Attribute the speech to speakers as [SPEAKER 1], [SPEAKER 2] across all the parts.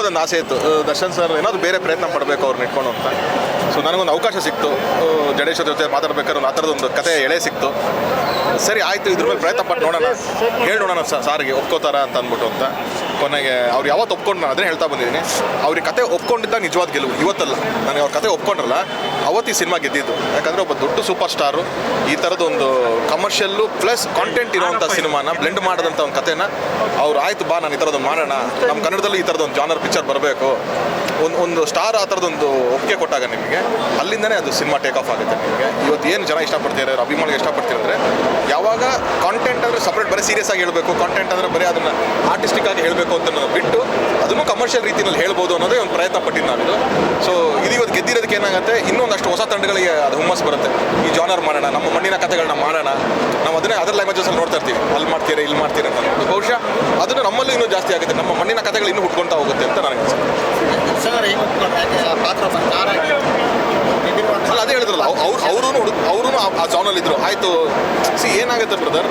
[SPEAKER 1] ಅದೊಂದು ಆಸೆ ಇತ್ತು. ದರ್ಶನ್ ಸರ್ ಏನಾದ್ರು ಬೇರೆ ಪ್ರಯತ್ನ ಪಡಬೇಕು ಅವ್ರನ್ನ ಇಟ್ಕೊಂಡು ಅಂತ. ಸೊ ನನಗೊಂದು ಅವಕಾಶ ಸಿಕ್ತು. ಜಡೇಶ ಜೊತೆ ಮಾತಾಡ್ಬೇಕಾದ್ರೆ ಒಂದು ಆ ಥರದೊಂದು ಕತೆ ಎಳೆ ಸಿಕ್ತು. ಸರಿ ಆಯಿತು ಇದ್ರ ಮೇಲೆ ಪ್ರಯತ್ನ ಪಟ್ಟು ನೋಡೋಣ. ಹೇಳಿ ನೋಡೋಣ ಸಾರಿಗೆ ಒಪ್ಕೋತಾರ ಅಂತ ಅಂದ್ಬಿಟ್ಟು ಅಂತ. ಕೊನೆಗೆ ಅವ್ರು ಯಾವತ್ತು ಒಪ್ಕೊಂಡು ನಾನು ಅದನ್ನೇ ಹೇಳ್ತಾ ಬಂದಿದ್ದೀನಿ. ಅವ್ರಿಗೆ ಕತೆ ಒಪ್ಕೊಂಡಿದ್ದ ನಿಜವಾದ ಗೆಲುವು. ಇವತ್ತಲ್ಲ. ನನಗೆ ಅವ್ರ ಕತೆ ಒಪ್ಕೊಂಡ್ರಲ್ಲ ಅವತ್ತು ಈ ಸಿನಿಮಾ ಗೆದ್ದಿದ್ದು. ಯಾಕಂದರೆ ಒಬ್ಬ ದೊಡ್ಡ ಸೂಪರ್ ಸ್ಟಾರು ಈ ಥರದೊಂದು ಕಮರ್ಷಿಯಲ್ಲು ಪ್ಲಸ್ ಕಾಂಟೆಂಟ್ ಇರುವಂಥ ಸಿನಿಮಾನ ಬ್ಲೆಂಡ್ ಮಾಡಿದಂಥ ಒಂದು ಕತೆನ ಅವ್ರು ಆಯ್ತು ಬಾ ನಾನು ಈ ಥರದೊಂದು ಮಾಡೋಣ. ನಮ್ಮ ಕನ್ನಡದಲ್ಲಿ ಈ ಥರದೊಂದು ಜಾನರ್ ಪಿಕ್ಚರ್ ಬರಬೇಕು. ಒಂದು ಒಂದು ಸ್ಟಾರ್ ಆ ಥರದೊಂದು ಒಪ್ಪಿಗೆ ಕೊಟ್ಟಾಗ ನಿಮಗೆ, ಅಲ್ಲಿಂದನೇ ಅದು ಸಿನಿಮಾ ಟೇಕ್ ಆಫ್ ಆಗುತ್ತೆ ನಿಮಗೆ. ಇವತ್ತು ಏನು ಜನ ಇಷ್ಟಪಡ್ತಿದ್ದಾರೆ ಅಭಿಮಾನಿಗೆ ಇಷ್ಟಪಡ್ತಿದ್ದಾರೆ ಯಾವಾಗ ಕಾಂಟೆಂಟ್ ಅಂದರೆ ಸಪ್ರೇಟ್ ಬರೀ ಸೀರಿಯಸ್ ಆಗಿ ಹೇಳಬೇಕು ಕಾಂಟೆಂಟ್ ಅಂದರೆ ಬರೀ ಅದನ್ನು ಆರ್ಟಿಸ್ಟಿಕ್ ಆಗಿ ಹೇಳಬೇಕು ಅಂತ ಬಿಟ್ಟು, ಅದನ್ನು ಕಮರ್ಷಿಯಲ್ ರೀತಿಯಲ್ಲಿ ಹೇಳ್ಬೋದು ಅನ್ನೋದೇ ಒಂದು ಪ್ರಯತ್ನ ಪಟ್ಟಿದ್ದು ನಾವಿದು. ಸೊ ಇದು ಇವತ್ತು ಗೆದ್ದಿರೋದಕ್ಕೆ ಏನಾಗುತ್ತೆ, ಇನ್ನೊಂದಷ್ಟು ಹೊಸ ತಂಡಗಳಿಗೆ ಅದು ಹುಮ್ಮಸ್ ಬರುತ್ತೆ. ಈ ಜಾನರ್ ಮಾಡೋಣ, ನಮ್ಮ ಮಣ್ಣಿನ ಕಥೆಗಳನ್ನ ಮಾಡೋಣ, ನಾವು ಅದನ್ನೇ ಅದರ್ ಲ್ಯಾಂಗ್ವೇಜಸಲ್ಲಿ ನೋಡ್ತಾ ಇರ್ತೀವಿ. ಅಲ್ಲಿ ಮಾಡ್ತೀರಾ, ಇಲ್ಲಿ ಮಾಡ್ತೀರಾ ಅಂತ. ಬಹುಶಃ ಅದನ್ನು ನಮ್ಮಲ್ಲೂ ಇನ್ನೂ ಜಾಸ್ತಿ ಆಗುತ್ತೆ, ನಮ್ಮ ಮಣ್ಣಿನ ಕಥೆಗಳು ಇನ್ನೂ ಹುಟ್ಕೊಳ್ತಾ ಹೋಗುತ್ತೆ ಅಂತ ನನಗೆ
[SPEAKER 2] ಸರ್ ಹೆಂಗೆ ಪಾತ್ರ ಆಗಿ
[SPEAKER 1] ಅಲ್ಲ, ಅದೇ ಹೇಳಿದ್ರಲ್ಲ ಅವ್ರು ಅವರು ಅವರು ಆ ಜಾನಲ್ಲಿ ಇದ್ರು ಆಯಿತು ಸಿ ಏನಾಗುತ್ತೆ ಬ್ರದರ್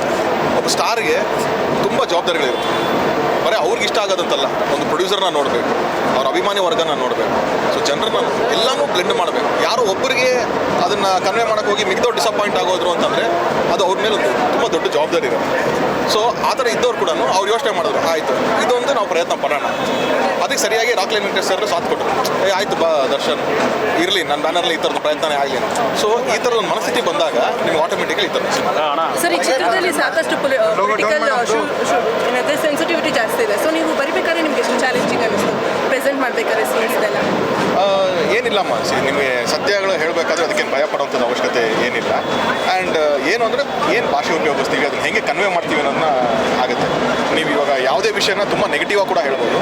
[SPEAKER 1] ಒಬ್ಬ ಸ್ಟಾರ್ಗೆ ತುಂಬ ಜವಾಬ್ದಾರಿಗಳಿರುತ್ತೆ. ಬರೀ ಅವ್ರಿಗೆ ಇಷ್ಟ ಆಗೋದಂತಲ್ಲ ಒಂದು ಪ್ರೊಡ್ಯೂಸರ್ನ ನೋಡಬೇಕು ಅವ್ರ ಅಭಿಮಾನಿ ವರ್ಗನ ನೋಡಬೇಕು. ಸೊ ಜನರನ್ನ ಎಲ್ಲನೂ ಬ್ಲೆಂಡ್ ಮಾಡಬೇಕು. ಯಾರೋ ಒಬ್ಬರಿಗೆ ಅದನ್ನು ಕನ್ವೆ ಮಾಡೋಕೆ ಹೋಗಿ ಮಿಗ್ದವ್ರು ಡಿಸಪಾಯಿಂಟ್ ಆಗೋದ್ರು ಅಂತಂದರೆ ಅದು ಅವ್ರ ಮೇಲೆ ಒಂದು ತುಂಬ ದೊಡ್ಡ ಜವಾಬ್ದಾರಿ ಇರುತ್ತೆ. ಸೊ ಆ ಥರ ಇದ್ದವ್ರು ಕೂಡ ಅವ್ರು ಯೋಚನೆ ಮಾಡಿದ್ರು ಆಯಿತು ಇದೊಂದು ನಾವು ಪ್ರಯತ್ನ ಪಡೋಣ. ಅದಕ್ಕೆ ಸರಿಯಾಗಿ ರಾಕ್ ಲೈನ್ ಸರ್ ಸಾಥ್ ಕೊಟ್ಟರು. ಏ ಆಯಿತು ಬಾ ದರ್ಶನ್ ಇರಲಿ ನನ್ನ ಬ್ಯಾನರ್ಲಿ ಈ ಥರದ ಪ್ರಯತ್ನನೇ ಆಗಲಿ ಸೊ ಈ ಥರದ ಒಂದು ಮನಸ್ಥಿತಿ ಬಂದಾಗ ನಿಮ್ಗೆ ಆಟೋಮೆಟಿಕಲಿ ಈ ಥರ
[SPEAKER 3] ಸರ್ ಈ ಚಿತ್ರದಲ್ಲಿ ಸಾಕಷ್ಟು ಪೊಲಿಟಿಕಲ್ ಸೆನ್ಸಿಟಿವಿಟಿ ಜಾಸ್ತಿ ಇದೆ ಸೊ ನೀವು ಬರಿಬೇಕಾದ್ರೆ ನಿಮ್ಗೆ ಎಷ್ಟು ಚಾಲೆಂಜಿಂಗ್ ಅನಿಸ್ತು ಪ್ರೆಸೆಂಟ್ ಮಾಡಬೇಕಾದ್ರೆ ಸೀನ್ಸ್ ಇದೆಲ್ಲ?
[SPEAKER 1] ಏನಿಲ್ಲಮ್ಮ. ಸಿ ನಿಮಗೆ ಸತ್ಯಗಳು ಹೇಳಬೇಕಾದ್ರೆ ಅದಕ್ಕೇನು ಭಯ ಪಡುವಂಥದ್ದು ಅವಶ್ಯಕತೆ ಏನಿಲ್ಲ. ಆ್ಯಂಡ್ ಏನು ಅಂದರೆ ಏನು ಭಾಷೆ ಉಪಯೋಗಿಸ್ತೀವಿ ಅದನ್ನು ಹೆಂಗೆ ಕನ್ವೆ ಮಾಡ್ತೀವಿ ಅನ್ನೋದನ್ನ ಆಗುತ್ತೆ. ನೀವು ಇವಾಗ ಯಾವುದೇ ವಿಷಯನ ತುಂಬ ನೆಗೆಟಿವ್ ಕೂಡ ಹೇಳ್ಬೋದು.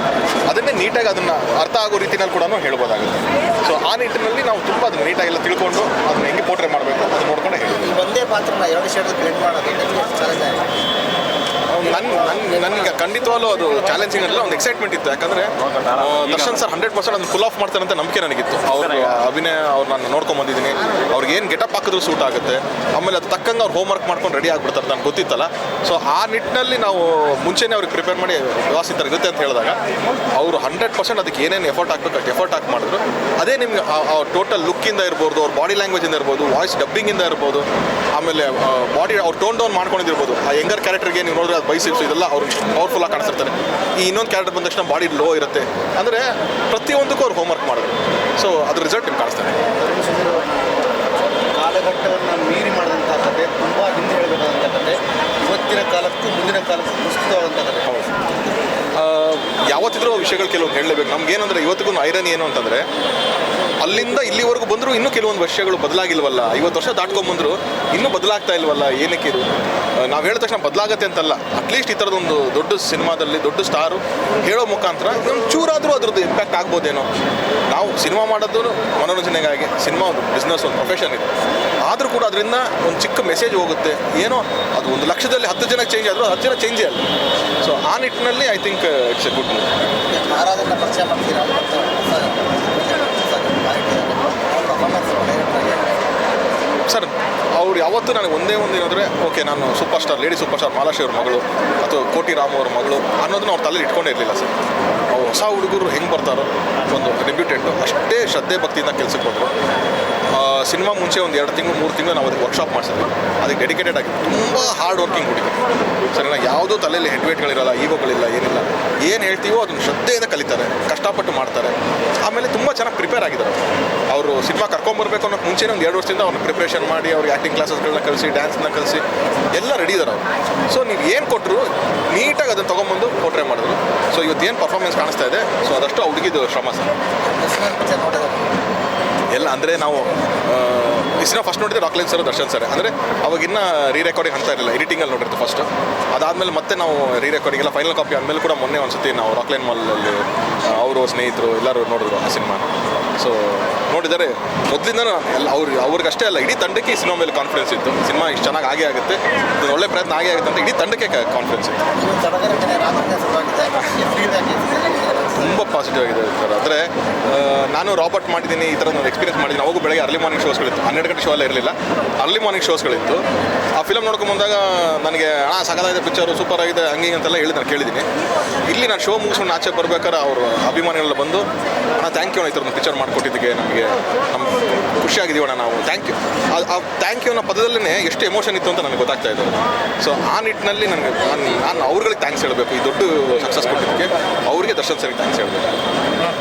[SPEAKER 1] ಅದನ್ನೇ ನೀಟಾಗಿ ಅದನ್ನು ಅರ್ಥ ಆಗೋ ರೀತಿಯಲ್ಲಿ ಕೂಡ ಹೇಳ್ಬೋದಾಗುತ್ತೆ. ಸೊ ಆ ನಿಟ್ಟಿನಲ್ಲಿ ನಾವು ತುಂಬ ಅದನ್ನು ನೀಟಾಗಿ ಎಲ್ಲ ತಿಳ್ಕೊಂಡು ಅದನ್ನು ಹೆಂಗೆ ಪೋಟ್ರೆ ಮಾಡಬೇಕು ಅದನ್ನು ನೋಡ್ಕೊಂಡು
[SPEAKER 2] ಹೇಳ್ಬೋದು ಒಂದೇ ಪಾತ್ರನ ಎರಡು ಶೇಡ್ ಬ್ಲೆಂಡ್ ಮಾಡೋದು ಚಾಲೆಂಜ್ ಆಗಿದೆ
[SPEAKER 1] ನನ್ನ ನನ್ನ ನನಗೆ ಖಂಡಿತವಾಗ್ಲೂ ಅದು ಚಾಲೆಂಜಿಂಗ್ ಅಲ್ಲ ಒಂದು ಎಕ್ಸೈಟ್ಮೆಂಟ್ ಇತ್ತು. ಯಾಕಂದ್ರೆ ದರ್ಶನ್ ಸರ್ ಹಂಡ್ರೆಡ್ ಪರ್ಸೆಂಟ್ ಅದನ್ನು ಫುಲ್ ಆಫ್ ಮಾಡ್ತಾರೆ ಅಂತ ನಂಬಿಕೆ ನನಗಿತ್ತು. ಅವ್ರ ಅಭಿನಯ ಅವ್ರು ನಾನು ನೋಡ್ಕೊಂಡ್ ಬಂದಿದ್ದೀನಿ. ಅವ್ರಿಗೆ ಏನು ಗೆಟಪ್ ಹಾಕಿದ್ರು ಸೂಟ್ ಆಗುತ್ತೆ. ಆಮೇಲೆ ಅದು ತಕ್ಕಂಗೆ ಅವ್ರು ಹೋಮ್ ವರ್ಕ್ ಮಾಡ್ಕೊಂಡು ರೆಡಿ ಆಗ್ಬಿಡ್ತಾರೆ ನನಗೆ ಗೊತ್ತಿತ್ತಲ್ಲ. ಸೊ ಆ ನಿಟ್ಟಿನಲ್ಲಿ ನಾವು ಮುಂಚೆನೇ ಅವ್ರಿಗೆ ಪ್ರಿಪೇರ್ ಮಾಡಿ ವ್ಯವಸ್ಥಿತ ಇರುತ್ತೆ ಅಂತ ಹೇಳಿದಾಗ ಅವರು ಹಂಡ್ರೆಡ್ ಪರ್ಸೆಂಟ್ ಅದಕ್ಕೆ ಏನೇನು ಎಫರ್ಟ್ ಹಾಕ್ಬೇಕು ಎಫರ್ಟ್ ಹಾಕಿ ಮಾಡಿದ್ರು. ಅದೇ ನಿಮ್ಗೆ ಟೋಟಲ್ ಲುಕ್ಕಿಂದ ಇರ್ಬೋದು ಅವ್ರ ಬಾಡಿ ಲ್ಯಾಂಗ್ವೇಜಿಂದ ಇರ್ಬೋದು ವಾಯ್ಸ್ ಡಬ್ಬಿಂಗಿಂದ ಇರ್ಬೋದು ಆಮೇಲೆ ಬಾಡಿ ಅವ್ರು ಟೋನ್ ಡೌನ್ ಮಾಡ್ಕೊಂಡಿರ್ಬೋದು. ಆ ಯಂಗರ್ ಕ್ಯಾರೆಕ್ಟರ್ಗೆ ನೀವು ನೋಡಿದ್ರೆ ಅದು ಬೈಸಿಪ್ಸ್ ಇದೆಲ್ಲ ಅವ್ರು ಪವರ್ಫುಲ್ ಆಗಿ ಕಾಣಿಸ್ತಿರ್ತಾರೆ. ಈ ಇನ್ನೊಂದು ಕ್ಯಾರೆಕ್ಟರ್ ಬಂದ ತಕ್ಷಣ ಬಾಡಿ ಲೋ ಇರುತ್ತೆ. ಅಂದರೆ ಪ್ರತಿಯೊಂದಕ್ಕೂ ಅವ್ರು ಹೋಮ್ವರ್ಕ್ ಮಾಡಿದ್ರು. ಸೊ ಅದ್ರ ರಿಸಲ್ಟ್ ನಿಮ್ಗೆ ಕಾಣಿಸ್ತಾರೆ
[SPEAKER 2] ಕಾಲಘಟ್ಟವನ್ನು ಮೀರಿ ಮಾಡಿದಂಥ ಕತೆ ತುಂಬ ಹಿಂದೆ ಹೇಳಬೇಕಾದಂಥ ಕತೆ. ಇವತ್ತಿನ ಕಾಲಕ್ಕೂ ಮುಂದಿನ ಕಾಲಕ್ಕೂ ಪ್ರಸ್ತುತವಾದಂಥ ಕತೆ.
[SPEAKER 1] ಯಾವತ್ತಿದ್ರೂ ವಿಷಯಗಳು ಕೆಲವೊಂದು ಹೇಳಲೇಬೇಕು. ನಮ್ಗೇನಂದ್ರೆ ಇವತ್ತಿಗೂ ಐರನ್ ಏನು ಅಂತಂದರೆ ಅಲ್ಲಿಂದ ಇಲ್ಲಿವರೆಗೂ ಬಂದರೂ ಇನ್ನೂ ಕೆಲವೊಂದು ವಿಷಯಗಳು ಬದಲಾಗಿಲ್ವಲ್ಲ. ಐವತ್ತು ವರ್ಷ ದಾಟ್ಕೊಂಡ್ಬಂದ್ರು ಇನ್ನೂ ಬದಲಾಗ್ತಾ ಇಲ್ವಲ್ಲ ಏನಕ್ಕೆ ಇದು ನಾವು ಹೇಳಿದ ತಕ್ಷಣ ಬದಲಾಗತ್ತೆ ಅಂತಲ್ಲ ಅಟ್ಲೀಸ್ಟ್ ಈ ಥರದೊಂದು ದೊಡ್ಡ ಸಿನಿಮಾದಲ್ಲಿ ದೊಡ್ಡ ಸ್ಟಾರು ಹೇಳೋ ಮುಖಾಂತರ ಒಂದು ಚೂರಾದರೂ ಅದ್ರದ್ದು ಇಂಪ್ಯಾಕ್ಟ್ ಆಗ್ಬೋದೇನೋ ನಾವು ಸಿನಿಮಾ ಮಾಡೋದು ಮನೋರಂಜನೆಗಾಗಿ ಸಿನಿಮಾ ಒಂದು ಬಿಸ್ನೆಸ್ ಒಂದು ಪ್ರೊಫೆಷನ್ ಇದೆ ಆದರೂ ಕೂಡ ಅದರಿಂದ ಒಂದು ಚಿಕ್ಕ ಮೆಸೇಜ್ ಹೋಗುತ್ತೆ ಏನೋ ಅದು ಒಂದು ಲಕ್ಷದಲ್ಲಿ ಹತ್ತು ಜನ ಚೇಂಜ್ ಆದರೂ ಹತ್ತು ಜನ ಚೇಂಜೇ ಅಲ್ಲ ಸೊ ಆ ನಿಟ್ಟಿನಲ್ಲಿ I think it's a good
[SPEAKER 2] ಪರಿಚಯ ಮಾಡ್ತೀರಾ
[SPEAKER 1] ಸರ್, ಅವ್ರು ಯಾವತ್ತೂ ನನಗೆ ಒಂದೇ ಒಂದು ಏನಂದರೆ ಓಕೆ ನಾನು super star lady super star Malashri ಅವ್ರ ಮಗಳು, ಅಥವಾ ಕೋಟಿ ರಾಮ್ ಅವ್ರ ಮಗಳು ಅನ್ನೋದನ್ನ ಅವ್ರ ತಲೆಯಲ್ಲಿ ಇಟ್ಕೊಂಡೇ ಇರಲಿಲ್ಲ ಸರ್. ಹೊಸ ಹುಡುಗರು ಹೆಂಗೆ ಬರ್ತಾರೋ ಒಂದು ಡೆಬ್ಯೂಟೆಂಟು ಅಷ್ಟೇ ಶ್ರದ್ಧೆ, ಭಕ್ತಿಯಿಂದ ಕೆಲಸಕ್ಕೆ ಬಂದರು. ಸಿನಿಮಾ ಮುಂಚೆ ಒಂದು ಎರಡು ತಿಂಗಳು, ಮೂರು ತಿಂಗಳು ನಾವು ಅದಕ್ಕೆ ವರ್ಕ್ಶಾಪ್ ಮಾಡಿಸಿದ್ವಿ. ಅದಕ್ಕೆ ಡೆಡಿಕೇಟೆಡ್ ಆಗಿ ತುಂಬ ಹಾರ್ಡ್ ವರ್ಕಿಂಗ್ ಹುಡುಗಿ. ಸರಿನಾ? ಯಾವುದೂ ತಲೆಯಲ್ಲಿ ಹೆಡ್ ವೇಟ್ಗಳಿರಲ್ಲ ಈಗೋಗಳಿಲ್ಲ ಏನಿಲ್ಲ. ಏನು ಹೇಳ್ತೀವೋ ಅದನ್ನು ಶ್ರದ್ಧೆಯಿಂದ ಕಲಿತಾರೆ, ಕಷ್ಟಪಟ್ಟು ಮಾಡ್ತಾರೆ. ಆಮೇಲೆ ತುಂಬ ಚೆನ್ನಾಗಿ ಪ್ರಿಪೇರ್ ಆಗಿದ್ದಾರೆ. ಅವರು ಸಿನಿಮಾ ಕರ್ಕೊಂಬರ್ಬೇಕು ಅನ್ನೋ ಮುಂಚೆನೇ ಒಂದು ಎರಡು ವರ್ಷದಿಂದ ಅವ್ರನ್ನ ಪ್ರಿಪ್ರೇಷನ್ ಮಾಡಿ, ಅವ್ರಿಗೆ ಆ್ಯಕ್ಟಿಂಗ್ ಕ್ಲಾಸಸ್ಗಳನ್ನ ಕಲಿಸಿ ಡ್ಯಾನ್ಸ್ನ ಕಲಿಸಿ, ಎಲ್ಲ ರೆಡಿ ಇದ್ದಾರೆ ಅವರು. ಸೊ ನೀವು ಏನು ಕೊಟ್ಟರು ನೀಟಾಗಿ ಅದನ್ನು ತೊಗೊಂಬಂದು ಪೋಟ್ರೆ ಮಾಡಿದ್ರು. ಸೊ ಇವತ್ತು ಏನು ಪರ್ಫಾರ್ಮೆನ್ಸ್ ಕಾಣಿಸ್ತಾ ಇದೆ. ಸೊ ಅದಷ್ಟು ಆ ಶ್ರಮ ಸರ್. ಎಲ್ಲ ಅಂದರೆ ನಾವು ಇಸ್ನ ಫಸ್ಟ್ ನೋಡಿದ್ರೆ ರಾಕ್ಲೈನ್ ಸರ್ ದರ್ಶನ್ ಸರ್ ಅಂದರೆ ಅವಾಗಿನ್ನ ರೀ ರೆಕಾರ್ಡಿಂಗ್ ಅಂತ ಇರಲಿಲ್ಲ ಎಡಿಟಿಂಗಲ್ಲಿ ನೋಡಿರ್ತೀವಿ ಫಸ್ಟ್ ಅದಾದಮೇಲೆ ಮತ್ತೆ ನಾವು ರೀ ರೆಕಾರ್ಡಿಂಗ್ ಎಲ್ಲ ಫೈನಲ್ ಕಾಪಿ ಆದಮೇಲೆ ಕೂಡ ಮೊನ್ನೆ ಒಂದ್ಸತಿ ನಾವು ರಾಕ್ಲೈನ್ ಮಾಲಲ್ಲಿ ಅವರು, ಸ್ನೇಹಿತರು ಎಲ್ಲರೂ ನೋಡಿದ್ರು ಆ ಸಿನಿಮಾ. ಸೊ ನೋಡಿದರೆ ಮೊದಲಿಂದ ಎಲ್ಲ ಅವ್ರು, ಅವ್ರಿಗಷ್ಟೇ ಅಲ್ಲ, ಇಡೀ ತಂಡಕ್ಕೆ ಈ ಸಿನಿಮಾ ಮೇಲೆ ಕಾನ್ಫಿಡೆನ್ಸ್ ಇತ್ತು. ಸಿನಿಮಾ ಇಷ್ಟು ಚೆನ್ನಾಗಿ ಆಗೇ ಆಗುತ್ತೆ ಒಳ್ಳೆ ಪ್ರಯತ್ನ ಆಗೇ ಆಗುತ್ತೆ ಅಂತ ಇಡೀ ತಂಡಕ್ಕೆ ಕಾನ್ಫಿಡೆನ್ಸ್ ಇತ್ತು. ತುಂಬ ಪಾಸಿಟಿವ್ ಆಗಿದೆ ಸರ್ ಅಂದರೆ ನಾನು ರಾಬರ್ಟ್ ಮಾಡಿದ್ದೀನಿ, ಈ ಥರ ಒಂದು ಎಕ್ಸ್ಪೀರಿಯನ್ಸ್ ಮಾಡಿದ್ದೀನಿ. ಅವಾಗೂ ಬೆಳಗ್ಗೆ ಅರ್ಲಿ ಮಾರ್ನಿಂಗ್ ಶೋಸ್ಗಳಿತ್ತು ಹನ್ನೆರಡು ಗಂಟೆ ಶೋ ಎಲ್ಲ ಇರಲಿಲ್ಲ. ಅರ್ಲಿ ಮಾರ್ನಿಂಗ್ ಶೋಸ್ಗಳಿತ್ತು ಆ ಫಿಲಮ್ ನೋಡ್ಕೊಂಡು ಬಂದಾಗ ನನಗೆ ಹಾಂ ಸಗದಾಗಿದೆ ಪಿಕ್ಚರು ಸೂಪರ್ ಆಗಿದೆ, ಹಂಗೆ ಅಂತೆಲ್ಲ ಹೇಳಿ ನಾನು ಕೇಳಿದ್ದೀನಿ. ಇಲ್ಲಿ ನಾನು ಶೋ ಮುಗಿಸ್ಕೊಂಡು ಆಚೆ ಬರ್ಬೇಕಾದ್ರೆ ಅವರು ಅಭಿಮಾನಿಗಳೆಲ್ಲ ಬಂದು, ಅಣ್ಣ ಥ್ಯಾಂಕ್ ಯು ಈ ಥರ ಪಿಕ್ಚರ್ ಮಾಡಿಕೊಟ್ಟಿದ್ದಕ್ಕೆ ನಮಗೆ ನಮ್ಮ ಖುಷಿಯಾಗಿದ್ದೀವಣ್ಣ ನಾವು ಥ್ಯಾಂಕ್ ಯು ಆ ಥ್ಯಾಂಕ್ ಯು ಅನ್ನೋ ಪದದಲ್ಲೇ ಎಷ್ಟು ಎಮೋಷನ್ ಇತ್ತು ಅಂತ ನನಗೆ ಗೊತ್ತಾಗ್ತಾ ಇದೆ. ಸೊ ಆ ನಿಟ್ಟಿನಲ್ಲಿ ನನಗೆ, ನಾನು ನಾನು ಅವ್ರುಗಳಿಗೆ ಥ್ಯಾಂಕ್ಸ್ ಹೇಳಬೇಕು. ಈ ದೊಡ್ಡ ಸಕ್ಸಸ್ ಕೊಟ್ಟಿದ್ದಕ್ಕೆ ಅವರಿಗೆ ದರ್ಶನ್ ಸರಿಗೆ Grazie a.